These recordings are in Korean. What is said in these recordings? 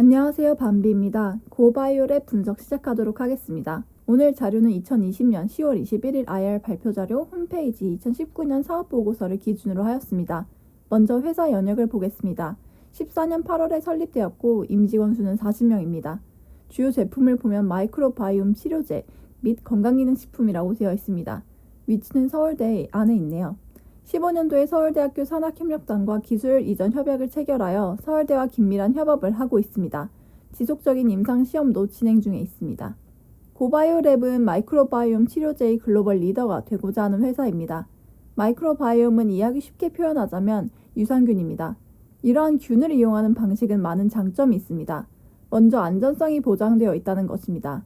안녕하세요. 밤비입니다. 고바이올의 분석 시작하도록 하겠습니다. 오늘 자료는 2020년 10월 21일 IR 발표 자료 홈페이지 2019년 사업 보고서를 기준으로 하였습니다. 먼저 회사 연역을 보겠습니다. 14년 8월에 설립되었고 임직원 수는 40명입니다. 주요 제품을 보면 마이크로바이옴 치료제 및 건강기능식품이라고 되어 있습니다. 위치는 서울대 안에 있네요. 15년도에 서울대학교 산학협력단과 기술 이전 협약을 체결하여 서울대와 긴밀한 협업을 하고 있습니다. 지속적인 임상 시험도 진행 중에 있습니다. 고바이오랩은 마이크로바이옴 치료제의 글로벌 리더가 되고자 하는 회사입니다. 마이크로바이옴은 이해하기 쉽게 표현하자면 유산균입니다. 이러한 균을 이용하는 방식은 많은 장점이 있습니다. 먼저 안전성이 보장되어 있다는 것입니다.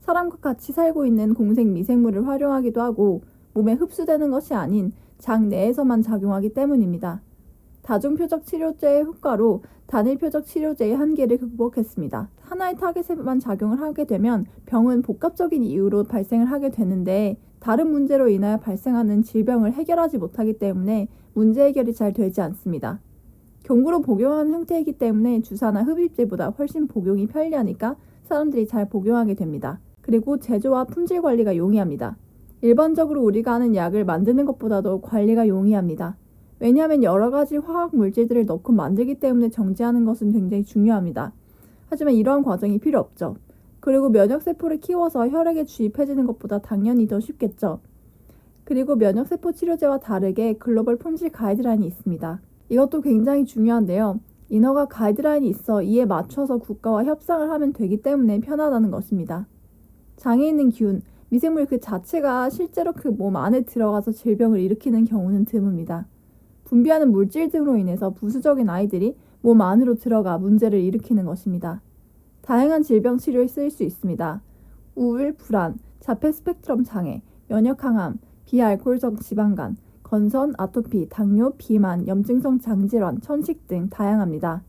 사람과 같이 살고 있는 공생 미생물을 활용하기도 하고 몸에 흡수되는 것이 아닌 장 내에서만 작용하기 때문입니다. 다중표적 치료제의 효과로 단일 표적 치료제의 한계를 극복했습니다. 하나의 타겟에만 작용을 하게 되면 병은 복합적인 이유로 발생을 하게 되는데 다른 문제로 인하여 발생하는 질병을 해결하지 못하기 때문에 문제 해결이 잘 되지 않습니다. 경구로 복용하는 형태이기 때문에 주사나 흡입제보다 훨씬 복용이 편리하니까 사람들이 잘 복용하게 됩니다. 그리고 제조와 품질 관리가 용이합니다. 일반적으로 우리가 하는 약을 만드는 것보다도 관리가 용이합니다. 왜냐하면 여러 가지 화학 물질들을 넣고 만들기 때문에 정제하는 것은 굉장히 중요합니다. 하지만 이러한 과정이 필요 없죠. 그리고 면역세포를 키워서 혈액에 주입해지는 것보다 당연히 더 쉽겠죠. 그리고 면역세포 치료제와 다르게 글로벌 품질 가이드라인이 있습니다. 이것도 굉장히 중요한데요. 인허가 가이드라인이 있어 이에 맞춰서 국가와 협상을 하면 되기 때문에 편하다는 것입니다. 장에 있는 균, 미생물 그 자체가 실제로 그 몸 안에 들어가서 질병을 일으키는 경우는 드뭅니다. 분비하는 물질 등으로 인해서 부수적인 아이들이 몸 안으로 들어가 문제를 일으키는 것입니다. 다양한 질병 치료에 쓰일 수 있습니다. 우울, 불안, 자폐 스펙트럼 장애, 면역 항암, 비알코올성 지방간, 건선, 아토피, 당뇨, 비만, 염증성 장질환, 천식 등 다양합니다.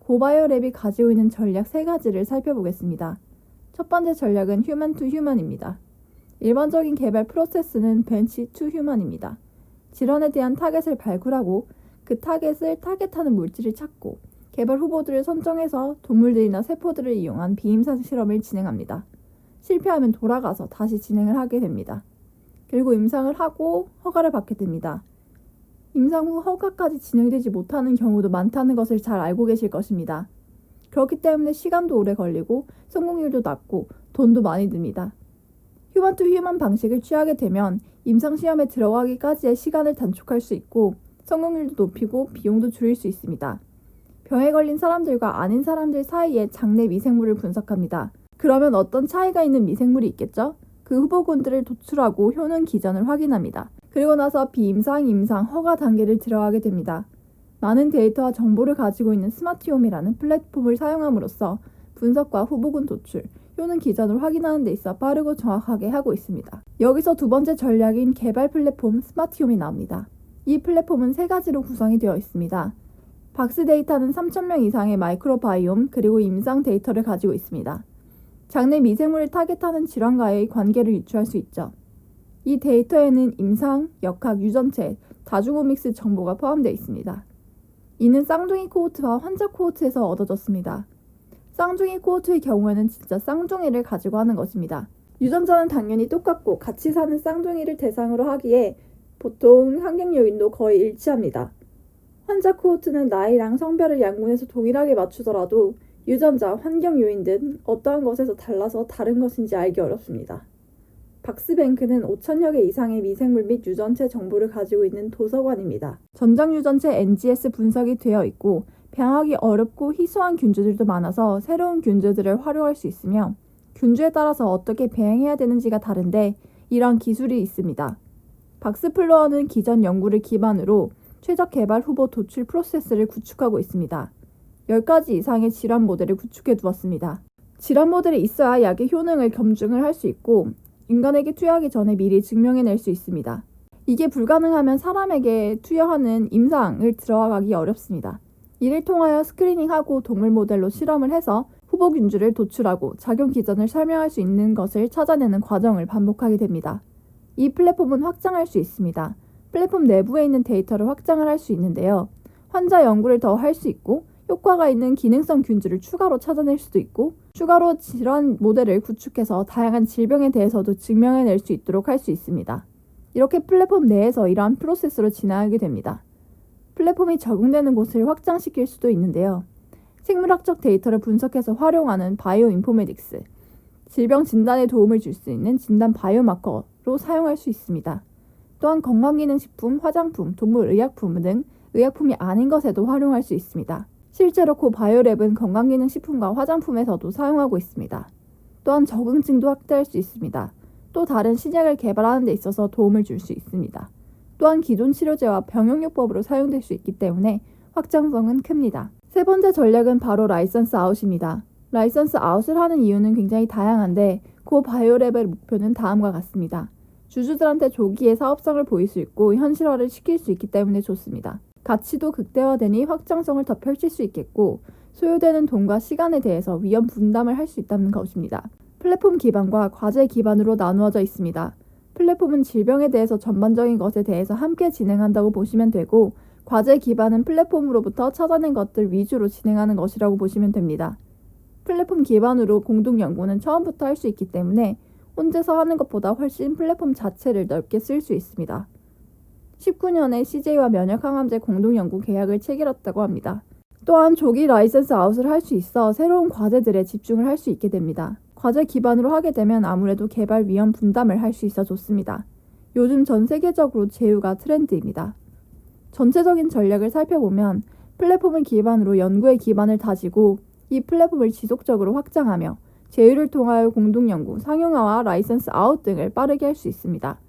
고바이오랩이 가지고 있는 전략 세 가지를 살펴보겠습니다. 첫 번째 전략은 휴먼 투 휴먼입니다. 일반적인 개발 프로세스는 벤치 투 휴먼입니다. 질환에 대한 타겟을 발굴하고 그 타겟을 타겟하는 물질을 찾고 개발 후보들을 선정해서 동물들이나 세포들을 이용한 비임상 실험을 진행합니다. 실패하면 돌아가서 다시 진행을 하게 됩니다. 그리고 임상을 하고 허가를 받게 됩니다. 임상 후 허가까지 진행되지 못하는 경우도 많다는 것을 잘 알고 계실 것입니다. 그렇기 때문에 시간도 오래 걸리고 성공률도 낮고 돈도 많이 듭니다. 휴먼 투 휴먼 방식을 취하게 되면 임상 시험에 들어가기까지의 시간을 단축할 수 있고 성공률도 높이고 비용도 줄일 수 있습니다. 병에 걸린 사람들과 아닌 사람들 사이의 장내 미생물을 분석합니다. 그러면 어떤 차이가 있는 미생물이 있겠죠? 그 후보군들을 도출하고 효능 기전을 확인합니다. 그리고 나서 비임상, 임상, 허가 단계를 들어가게 됩니다. 많은 데이터와 정보를 가지고 있는 스마티홈이라는 플랫폼을 사용함으로써 분석과 후보군 도출, 효능 기전을 확인하는 데 있어 빠르고 정확하게 하고 있습니다. 여기서 두 번째 전략인 개발 플랫폼 스마티홈이 나옵니다. 이 플랫폼은 세 가지로 구성이 되어 있습니다. 박스 데이터는 3,000명 이상의 마이크로바이옴 그리고 임상 데이터를 가지고 있습니다. 장내 미생물을 타겟하는 질환과의 관계를 유추할 수 있죠. 이 데이터에는 임상, 역학, 유전체, 다중오믹스 정보가 포함되어 있습니다. 이는 쌍둥이 코호트와 환자 코호트에서 얻어졌습니다. 쌍둥이 코호트의 경우에는 진짜 쌍둥이를 가지고 하는 것입니다. 유전자는 당연히 똑같고 같이 사는 쌍둥이를 대상으로 하기에 보통 환경 요인도 거의 일치합니다. 환자 코호트는 나이랑 성별을 양분해서 동일하게 맞추더라도 유전자, 환경 요인 등 어떠한 것에서 달라서 다른 것인지 알기 어렵습니다. 박스뱅크는 5천여 개 이상의 미생물 및 유전체 정보를 가지고 있는 도서관입니다. 전장 유전체 NGS 분석이 되어 있고 병하기 어렵고 희소한 균주들도 많아서 새로운 균주들을 활용할 수 있으며 균주에 따라서 어떻게 배행해야 되는지가 다른데 이런 기술이 있습니다. 박스플로어는 기존 연구를 기반으로 최적 개발 후보 도출 프로세스를 구축하고 있습니다. 10가지 이상의 질환 모델을 구축해 두었습니다. 질환 모델이 있어야 약의 효능을 검증을 할 수 있고 인간에게 투여하기 전에 미리 증명해낼 수 있습니다. 이게 불가능하면 사람에게 투여하는 임상을 들어가기 어렵습니다. 이를 통하여 스크리닝하고 동물 모델로 실험을 해서 후보 균주를 도출하고 작용 기전을 설명할 수 있는 것을 찾아내는 과정을 반복하게 됩니다. 이 플랫폼은 확장할 수 있습니다. 플랫폼 내부에 있는 데이터를 확장을 할 수 있는데요. 환자 연구를 더 할 수 있고 효과가 있는 기능성 균주를 추가로 찾아낼 수도 있고 추가로 질환 모델을 구축해서 다양한 질병에 대해서도 증명해낼 수 있도록 할 수 있습니다. 이렇게 플랫폼 내에서 이러한 프로세스로 진행하게 됩니다. 플랫폼이 적용되는 곳을 확장시킬 수도 있는데요. 생물학적 데이터를 분석해서 활용하는 바이오 인포메딕스, 질병 진단에 도움을 줄 수 있는 진단 바이오마커로 사용할 수 있습니다. 또한 건강기능식품, 화장품, 동물의약품 등 의약품이 아닌 것에도 활용할 수 있습니다. 실제로 고바이오랩은 건강기능식품과 화장품에서도 사용하고 있습니다. 또한 적응증도 확대할 수 있습니다. 또 다른 신약을 개발하는 데 있어서 도움을 줄 수 있습니다. 또한 기존 치료제와 병용요법으로 사용될 수 있기 때문에 확장성은 큽니다. 세 번째 전략은 바로 라이선스 아웃입니다. 라이선스 아웃을 하는 이유는 굉장히 다양한데 고 바이오랩의 목표는 다음과 같습니다. 주주들한테 조기에 사업성을 보일 수 있고 현실화를 시킬 수 있기 때문에 좋습니다. 가치도 극대화되니 확장성을 더 펼칠 수 있겠고 소요되는 돈과 시간에 대해서 위험 분담을 할 수 있다는 것입니다. 플랫폼 기반과 과제 기반으로 나누어져 있습니다. 플랫폼은 질병에 대해서 전반적인 것에 대해서 함께 진행한다고 보시면 되고 과제 기반은 플랫폼으로부터 찾아낸 것들 위주로 진행하는 것이라고 보시면 됩니다. 플랫폼 기반으로 공동 연구는 처음부터 할 수 있기 때문에 혼자서 하는 것보다 훨씬 플랫폼 자체를 넓게 쓸 수 있습니다. 19년에 CJ와 면역 항암제 공동 연구 계약을 체결했다고 합니다. 또한 조기 라이센스 아웃을 할 수 있어 새로운 과제들에 집중을 할 수 있게 됩니다. 과제 기반으로 하게 되면 아무래도 개발 위험 분담을 할 수 있어 좋습니다. 요즘 전 세계적으로 제휴가 트렌드입니다. 전체적인 전략을 살펴보면 플랫폼을 기반으로 연구의 기반을 다지고 이 플랫폼을 지속적으로 확장하며 제휴를 통하여 공동 연구, 상용화와 라이선스 아웃 등을 빠르게 할 수 있습니다.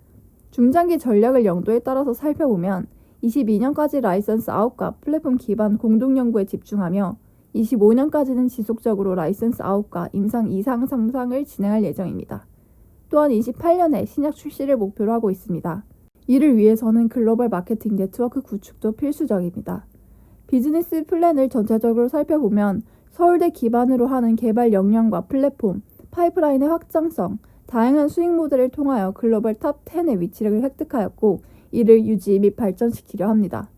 중장기 전략을 영도에 따라서 살펴보면 22년까지 라이선스 아웃과 플랫폼 기반 공동 연구에 집중하며 25년까지는 지속적으로 라이선스 아웃과 임상 이상 상상을 진행할 예정입니다. 또한 28년에 신약 출시를 목표로 하고 있습니다. 이를 위해서는 글로벌 마케팅 네트워크 구축도 필수적입니다. 비즈니스 플랜을 전체적으로 살펴보면 서울대 기반으로 하는 개발 역량과 플랫폼, 파이프라인의 확장성, 다양한 수익 모델을 통하여 글로벌 탑 10의 위치를 획득하였고 이를 유지 및 발전시키려 합니다.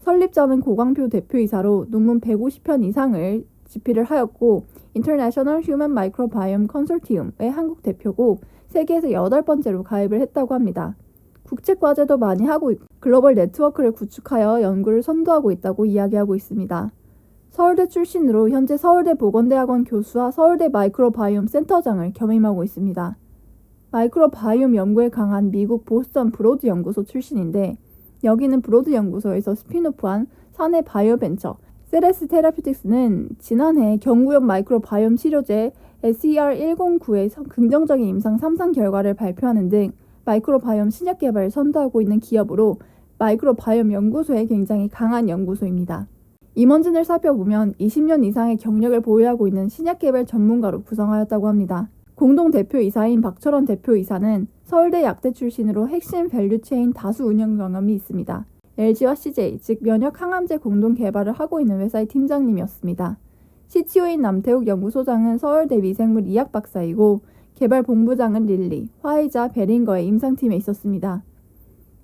설립자는 고광표 대표이사로 논문 150편 이상을 집필을 하였고 인터내셔널 휴먼 마이크로바이옴 컨소티움의 한국 대표고 세계에서 여덟 번째로 가입을 했다고 합니다. 국제 과제도 많이 하고 글로벌 네트워크를 구축하여 연구를 선도하고 있다고 이야기하고 있습니다. 서울대 출신으로 현재 서울대 보건대학원 교수와 서울대 마이크로바이옴 센터장을 겸임하고 있습니다. 마이크로바이옴 연구에 강한 미국 보스턴 브로드 연구소 출신인데 여기는 브로드 연구소에서 스피노프한 사내 바이오 벤처 세레스 테라퓨틱스는 지난해 경구용 마이크로바이옴 치료제 SER109의 긍정적인 임상 3상 결과를 발표하는 등 마이크로바이옴 신약 개발을 선도하고 있는 기업으로 마이크로바이옴 연구소에 굉장히 강한 연구소입니다. 임원진을 살펴보면 20년 이상의 경력을 보유하고 있는 신약 개발 전문가로 구성하였다고 합니다. 공동 대표이사인 박철원 대표이사는 서울대 약대 출신으로 핵심 밸류체인 다수 운영 경험이 있습니다. LG와 CJ, 즉 면역 항암제 공동 개발을 하고 있는 회사의 팀장님이었습니다. CTO인 남태욱 연구소장은 서울대 위생물 이학 박사이고 개발 본부장은 릴리, 화이자, 베링거의 임상팀에 있었습니다.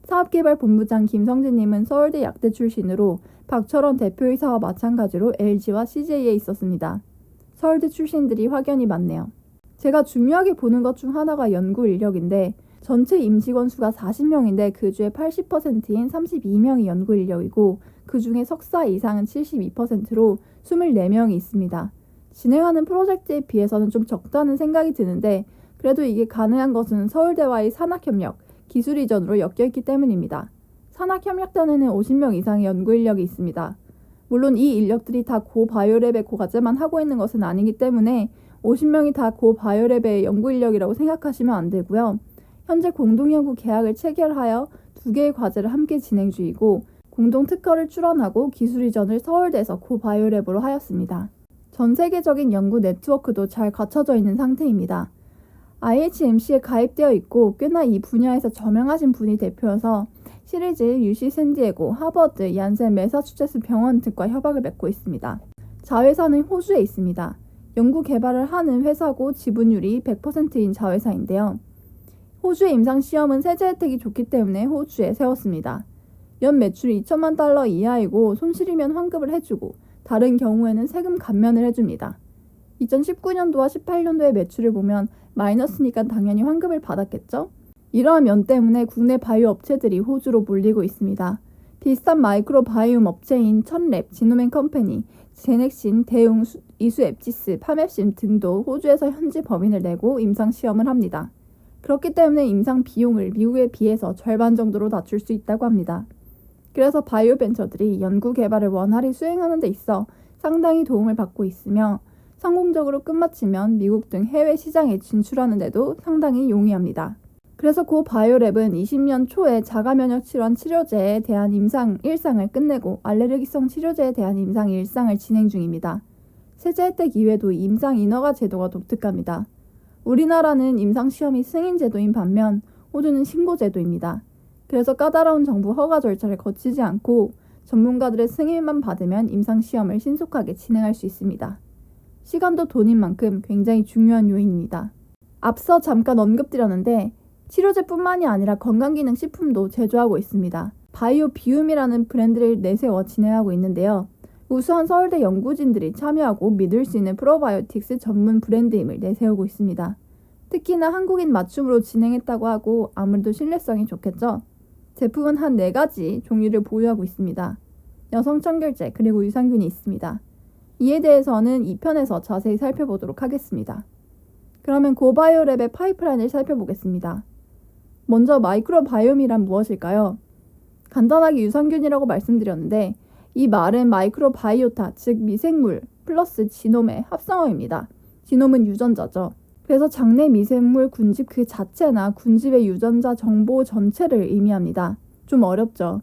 사업개발 본부장 김성진님은 서울대 약대 출신으로 박철원 대표이사와 마찬가지로 LG와 CJ에 있었습니다. 서울대 출신들이 확연히 많네요. 제가 중요하게 보는 것 중 하나가 연구 인력인데 전체 임직원 수가 40명인데 그 중에 80%인 32명이 연구 인력이고 그 중에 석사 이상은 72%로 24명이 있습니다. 진행하는 프로젝트에 비해서는 좀 적다는 생각이 드는데 그래도 이게 가능한 것은 서울대와의 산학협력, 기술 이전으로 엮여있기 때문입니다. 산학협력단에는 50명 이상의 연구 인력이 있습니다. 물론 이 인력들이 다 고 바이오랩의 고과제만 하고 있는 것은 아니기 때문에 50명이 다 고 바이오랩의 연구 인력이라고 생각하시면 안 되고요. 현재 공동 연구 계약을 체결하여 두 개의 과제를 함께 진행 중이고 공동 특허를 출원하고 기술 이전을 서울대에서 고 바이오랩으로 하였습니다. 전 세계적인 연구 네트워크도 잘 갖춰져 있는 상태입니다. IHMC에 가입되어 있고 꽤나 이 분야에서 저명하신 분이 대표여서 시리즈 UC 샌디에고, 하버드, 얀센, 메사추세츠 병원 등과 협약을 맺고 있습니다. 자회사는 호주에 있습니다. 연구 개발을 하는 회사고 지분율이 100%인 자회사인데요. 호주의 임상 시험은 세제 혜택이 좋기 때문에 호주에 세웠습니다. 연 매출이 2천만 달러 이하이고 손실이면 환급을 해주고 다른 경우에는 세금 감면을 해줍니다. 2019년도와 18년도의 매출을 보면 마이너스니까 당연히 환급을 받았겠죠? 이러한 면 때문에 국내 바이오 업체들이 호주로 몰리고 있습니다. 비슷한 마이크로 바이옴 업체인 천랩, 지노맨 컴퍼니, 제넥신, 대웅, 수- 이수 앱지스, 파맵심 등도 호주에서 현지 법인을 내고 임상 시험을 합니다. 그렇기 때문에 임상 비용을 미국에 비해서 절반 정도로 낮출 수 있다고 합니다. 그래서 바이오 벤처들이 연구 개발을 원활히 수행하는 데 있어 상당히 도움을 받고 있으며 성공적으로 끝마치면 미국 등 해외 시장에 진출하는 데도 상당히 용이합니다. 그래서 고 바이오랩은 20년 초에 자가 면역 질환 치료제에 대한 임상 1상을 끝내고 알레르기성 치료제에 대한 임상 1상을 진행 중입니다. 세제 혜택 이외에도 임상 인허가 제도가 독특합니다. 우리나라는 임상 시험이 승인 제도인 반면 호주는 신고 제도입니다. 그래서 까다로운 정부 허가 절차를 거치지 않고 전문가들의 승인만 받으면 임상 시험을 신속하게 진행할 수 있습니다. 시간도 돈인 만큼 굉장히 중요한 요인입니다. 앞서 잠깐 언급드렸는데 치료제뿐만이 아니라 건강기능 식품도 제조하고 있습니다. 바이오 비움이라는 브랜드를 내세워 진행하고 있는데요. 우수한 서울대 연구진들이 참여하고 믿을 수 있는 프로바이오틱스 전문 브랜드임을 내세우고 있습니다. 특히나 한국인 맞춤으로 진행했다고 하고 아무래도 신뢰성이 좋겠죠. 제품은 한네 가지 종류를 보유하고 있습니다. 여성 청결제 그리고 유산균이 있습니다. 이에 대해서는 2편에서 자세히 살펴보도록 하겠습니다. 그러면 고바이오랩의 파이프라인을 살펴보겠습니다. 먼저 마이크로바이옴이란 무엇일까요? 간단하게 유산균이라고 말씀드렸는데 이 말은 마이크로바이오타 즉 미생물 플러스 지놈의 합성어입니다. 지놈은 유전자죠. 그래서 장내 미생물 군집 그 자체나 군집의 유전자 정보 전체를 의미합니다. 좀 어렵죠.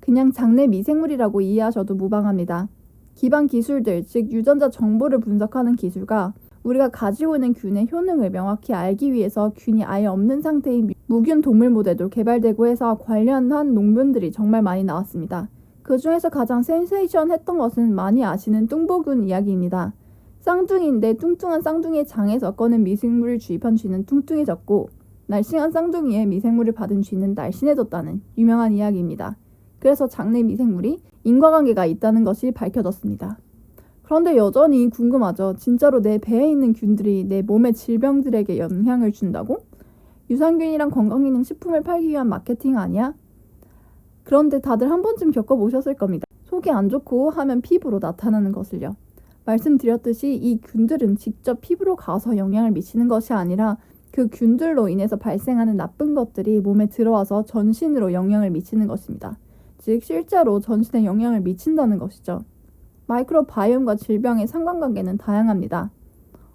그냥 장내 미생물이라고 이해하셔도 무방합니다. 기반 기술들, 즉 유전자 정보를 분석하는 기술과 우리가 가지고 있는 균의 효능을 명확히 알기 위해서 균이 아예 없는 상태의 무균 동물 모델도 개발되고 해서 관련한 논문들이 정말 많이 나왔습니다. 그 중에서 가장 센세이션 했던 것은 많이 아시는 뚱보균 이야기입니다. 쌍둥이인데 뚱뚱한 쌍둥이의 장에서 꺼낸 미생물을 주입한 쥐는 뚱뚱해졌고 날씬한 쌍둥이의 미생물을 받은 쥐는 날씬해졌다는 유명한 이야기입니다. 그래서 장내 미생물이 인과관계가 있다는 것이 밝혀졌습니다. 그런데 여전히 궁금하죠. 진짜로 내 배에 있는 균들이 내 몸의 질병들에게 영향을 준다고? 유산균이랑 건강기능 식품을 팔기 위한 마케팅 아니야? 그런데 다들 한 번쯤 겪어보셨을 겁니다. 속이 안 좋고 하면 피부로 나타나는 것을요. 말씀드렸듯이 이 균들은 직접 피부로 가서 영향을 미치는 것이 아니라 그 균들로 인해서 발생하는 나쁜 것들이 몸에 들어와서 전신으로 영향을 미치는 것입니다. 즉 실제로 전신에 영향을 미친다는 것이죠. 마이크로바이옴과 질병의 상관관계는 다양합니다.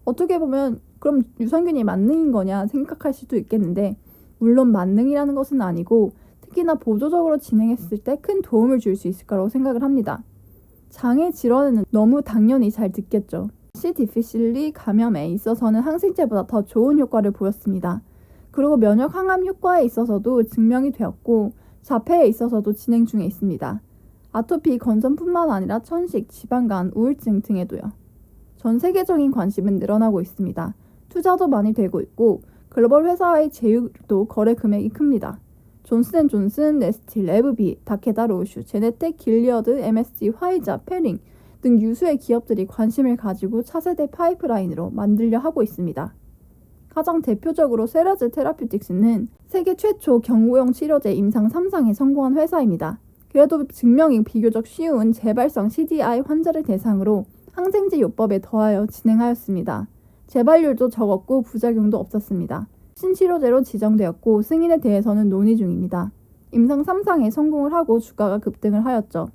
어떻게 보면 그럼 유산균이 만능인 거냐 생각할 수도 있겠는데 물론 만능이라는 것은 아니고 특히나 보조적으로 진행했을 때 큰 도움을 줄 수 있을 거라고 생각을 합니다. 장애 질환에는 너무 당연히 잘 듣겠죠. C 디피실리 감염에 있어서는 항생제보다 더 좋은 효과를 보였습니다. 그리고 면역 항암 효과에 있어서도 증명이 되었고 자폐에 있어서도 진행 중에 있습니다. 아토피 건선뿐만 아니라 천식, 지방간, 우울증 등에도요. 전 세계적인 관심은 늘어나고 있습니다. 투자도 많이 되고 있고 글로벌 회사의 제휴도 거래 금액이 큽니다. 존슨앤존슨, 네스틸, 레브비, 다케다 로슈, 제네텍, 길리어드, MSG, 화이자, 페링 등 유수의 기업들이 관심을 가지고 차세대 파이프라인으로 만들려 하고 있습니다. 가장 대표적으로 세라즈 테라퓨틱스는 세계 최초 경구용 치료제 임상 3상에 성공한 회사입니다. 그래도 증명이 비교적 쉬운 재발성 CDI 환자를 대상으로 항생제 요법에 더하여 진행하였습니다. 재발률도 적었고 부작용도 없었습니다. 신치료제로 지정되었고 승인에 대해서는 논의 중입니다. 임상 3상에 성공을 하고 주가가 급등을 하였죠.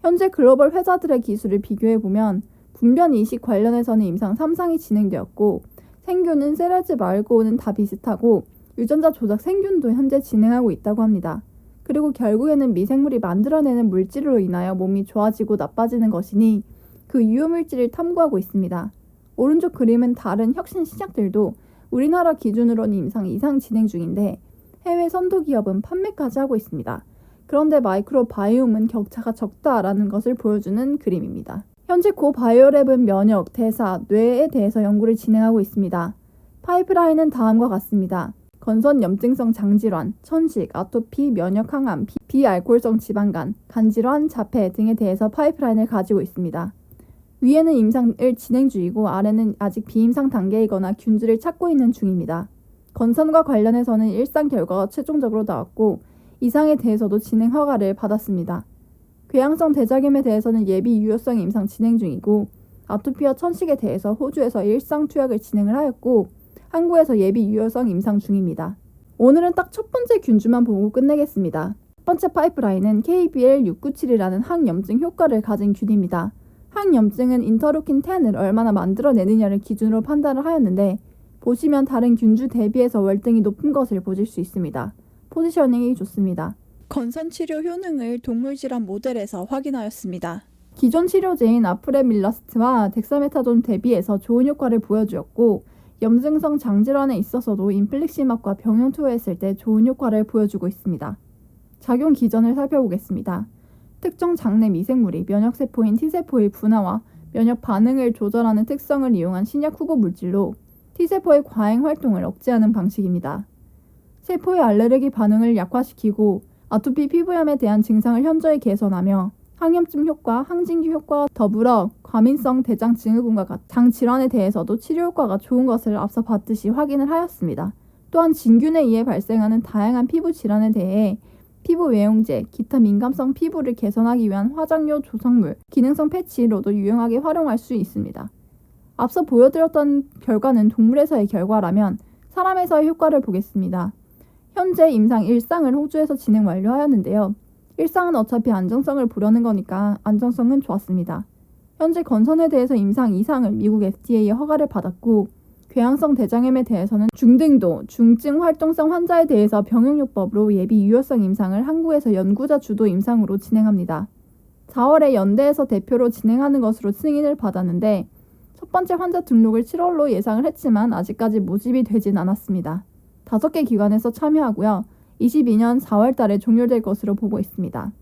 현재 글로벌 회사들의 기술을 비교해 보면 분변 이식 관련해서는 임상 3상이 진행되었고 생균은 세라즈 말고는 다 비슷하고 유전자 조작 생균도 현재 진행하고 있다고 합니다. 그리고 결국에는 미생물이 만들어내는 물질로 인하여 몸이 좋아지고 나빠지는 것이니 그 유효물질을 탐구하고 있습니다. 오른쪽 그림은 다른 혁신 시작들도 우리나라 기준으로는 임상 이상 진행 중인데 해외 선도 기업은 판매까지 하고 있습니다. 그런데 마이크로바이옴은 격차가 적다라는 것을 보여주는 그림입니다. 현재 고 바이오랩은 면역, 대사, 뇌에 대해서 연구를 진행하고 있습니다. 파이프라인은 다음과 같습니다. 건선 염증성 장질환, 천식, 아토피, 면역 항암, 비- 비알코올성 지방간, 간질환, 자폐 등에 대해서 파이프라인을 가지고 있습니다. 위에는 임상을 진행 중이고 아래는 아직 비임상 단계이거나 균주를 찾고 있는 중입니다. 건선과 관련해서는 일상 결과가 최종적으로 나왔고 이상에 대해서도 진행 허가를 받았습니다. 궤양성 대장염에 대해서는 예비 유효성 임상 진행 중이고 아토피와 천식에 대해서 호주에서 일상 투약을 진행을 하였고 한국에서 예비 유효성 임상 중입니다. 오늘은 딱 첫 번째 균주만 보고 끝내겠습니다. 첫 번째 파이프라인은 KBL697이라는 항염증 효과를 가진 균입니다. 항염증은 인터루킨 10을 얼마나 만들어내느냐를 기준으로 판단을 하였는데 보시면 다른 균주 대비해서 월등히 높은 것을 보실 수 있습니다. 포지셔닝이 좋습니다. 건선 치료 효능을 동물 질환 모델에서 확인하였습니다. 기존 치료제인 아프레밀라스트와 덱사메타존 대비해서 좋은 효과를 보여주었고 염증성 장질환에 있어서도 인플릭시막과 병용 투여했을 때 좋은 효과를 보여주고 있습니다. 작용 기전을 살펴보겠습니다. 특정 장내 미생물이 면역세포인 T세포의 분화와 면역 반응을 조절하는 특성을 이용한 신약 후보 물질로 T세포의 과잉 활동을 억제하는 방식입니다. 세포의 알레르기 반응을 약화시키고 아토피 피부염에 대한 증상을 현저히 개선하며 항염증 효과, 항진기 효과와 더불어 과민성 대장 증후군과 같은 장 질환에 대해서도 치료 효과가 좋은 것을 앞서 봤듯이 확인을 하였습니다. 또한 진균에 의해 발생하는 다양한 피부 질환에 대해 피부 외용제, 기타 민감성 피부를 개선하기 위한 화장료 조성물, 기능성 패치로도 유용하게 활용할 수 있습니다. 앞서 보여드렸던 결과는 동물에서의 결과라면 사람에서의 효과를 보겠습니다. 현재 임상 1상을 호주에서 진행 완료하였는데요. 1상은 어차피 안정성을 보려는 거니까 안정성은 좋았습니다. 현재 건선에 대해서 임상 2상을 미국 FDA의 허가를 받았고 궤양성 대장염에 대해서는 중등도, 중증 활동성 환자에 대해서 병용요법으로 예비 유효성 임상을 한국에서 연구자 주도 임상으로 진행합니다. 4월에 연대에서 대표로 진행하는 것으로 승인을 받았는데 첫 번째 환자 등록을 7월로 예상을 했지만 아직까지 모집이 되진 않았습니다. 다섯 개 기관에서 참여하고요. 22년 4월 달에 종료될 것으로 보고 있습니다.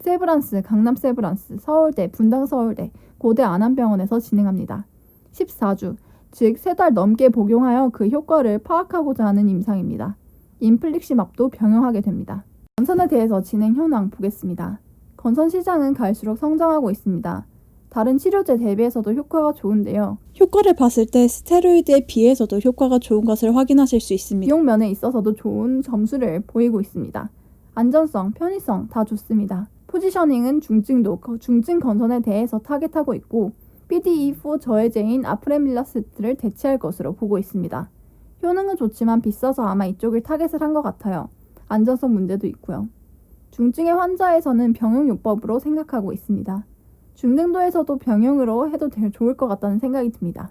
세브란스, 강남 세브란스, 서울대, 분당 서울대, 고대 안암병원에서 진행합니다. 14주, 즉세달 넘게 복용하여 그 효과를 파악하고자 하는 임상입니다. 인플릭시맙도 병용하게 됩니다. 건선에 대해서 진행 현황 보겠습니다. 건선 시장은 갈수록 성장하고 있습니다. 다른 치료제 대비해서도 효과가 좋은데요. 효과를 봤을 때 스테로이드에 비해서도 효과가 좋은 것을 확인하실 수 있습니다. 비용 면에 있어서도 좋은 점수를 보이고 있습니다. 안전성, 편의성 다 좋습니다. 포지셔닝은 중증도, 중증 건선에 대해서 타겟하고 있고 PDE4 저해제인 아프레밀라스트를 대체할 것으로 보고 있습니다. 효능은 좋지만 비싸서 아마 이쪽을 타겟을 한 것 같아요. 안전성 문제도 있고요. 중증의 환자에서는 병용요법으로 생각하고 있습니다. 중등도에서도 병용으로 해도 되- 좋을 것 같다는 생각이 듭니다.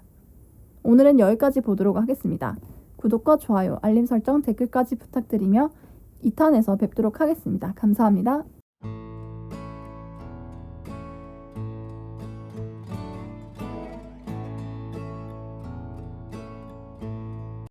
오늘은 여기까지 보도록 하겠습니다. 구독과 좋아요, 알림 설정, 댓글까지 부탁드리며 2탄에서 뵙도록 하겠습니다. 감사합니다.